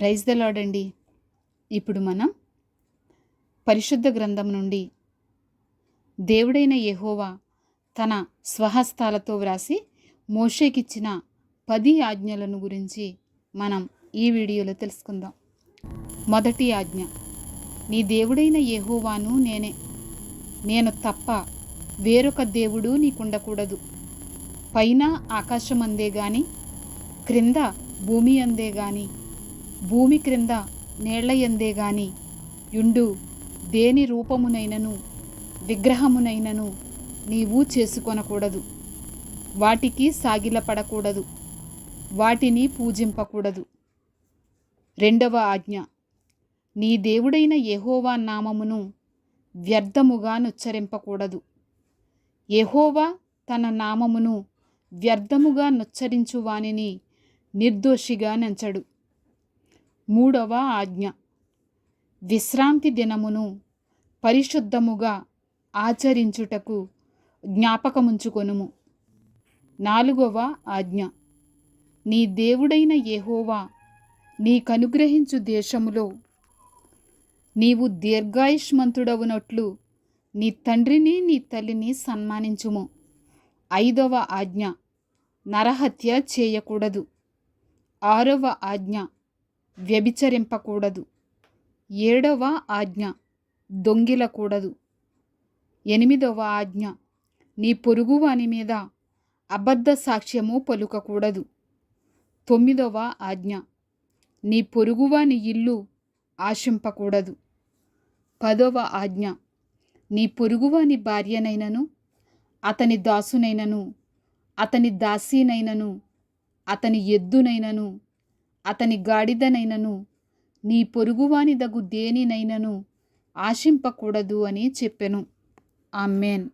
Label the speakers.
Speaker 1: Praise దలాడండి ఇప్పుడు మనం పరిశుద్ధ గ్రంథం నుండి దేవుడైన యెహోవా తన స్వహస్తాలతో వ్రాసి మోషేకిచ్చిన పది ఆజ్ఞలను గురించి మనం ఈ వీడియోలో తెలుసుకుందాం. మొదటి ఆజ్ఞ నీ దేవుడైన యెహోవాను నేనే. నేను తప్ప వేరొక దేవుడు నీకుండకూడదు. పైన ఆకాశం అందే గాని క్రింద భూమి అందే గాని భూమి క్రింద నీళ్ళ గాని యుండు దేని రూపమునైనను విగ్రహమునైనను నీవు చేసుకొనకూడదు. వాటికి సాగిలపడకూడదు. వాటిని పూజింపకూడదు. రెండవ ఆజ్ఞ. నీ దేవుడైన యహోవా నామమును వ్యర్థముగా నుచ్చరింపకూడదు. యహోవా తన నామమును వ్యర్థముగా నుచ్చరించు వానిని నిర్దోషిగా నెంచడు. మూడవ ఆజ్ఞ. విశ్రాంతి దినమును పరిశుద్ధముగా ఆచరించుటకు జ్ఞాపకముంచుకొనుము. నాలుగవ ఆజ్ఞ. నీ దేవుడైన యెహోవా నీకనుగ్రహించు దేశములో నీవు దీర్ఘాయుష్మంతుడవునట్లు నీ తండ్రిని నీ తల్లిని సన్మానించుము. ఐదవ ఆజ్ఞ. నరహత్య చేయకూడదు. ఆరవ ఆజ్ఞ. వ్యభిచరింపకూడదు. ఏడవ ఆజ్ఞ దొంగిలకూడదు. ఎనిమిదవ ఆజ్ఞ నీ పొరుగువాని మీద అబద్ధ సాక్ష్యము పలుకకూడదు. తొమ్మిదవ ఆజ్ఞ నీ పొరుగువాని ఇల్లు ఆశింపకూడదు. పదవ ఆజ్ఞ నీ పొరుగువాని భార్యనైనను అతని దాసునైనను అతని దాసీనైనను అతని ఎద్దునైనను అతని గాడిదనైనను నీ పొరుగువాని దగు దేనినైనను ఆశింపకూడదు అని చెప్పెను. ఆమెన్.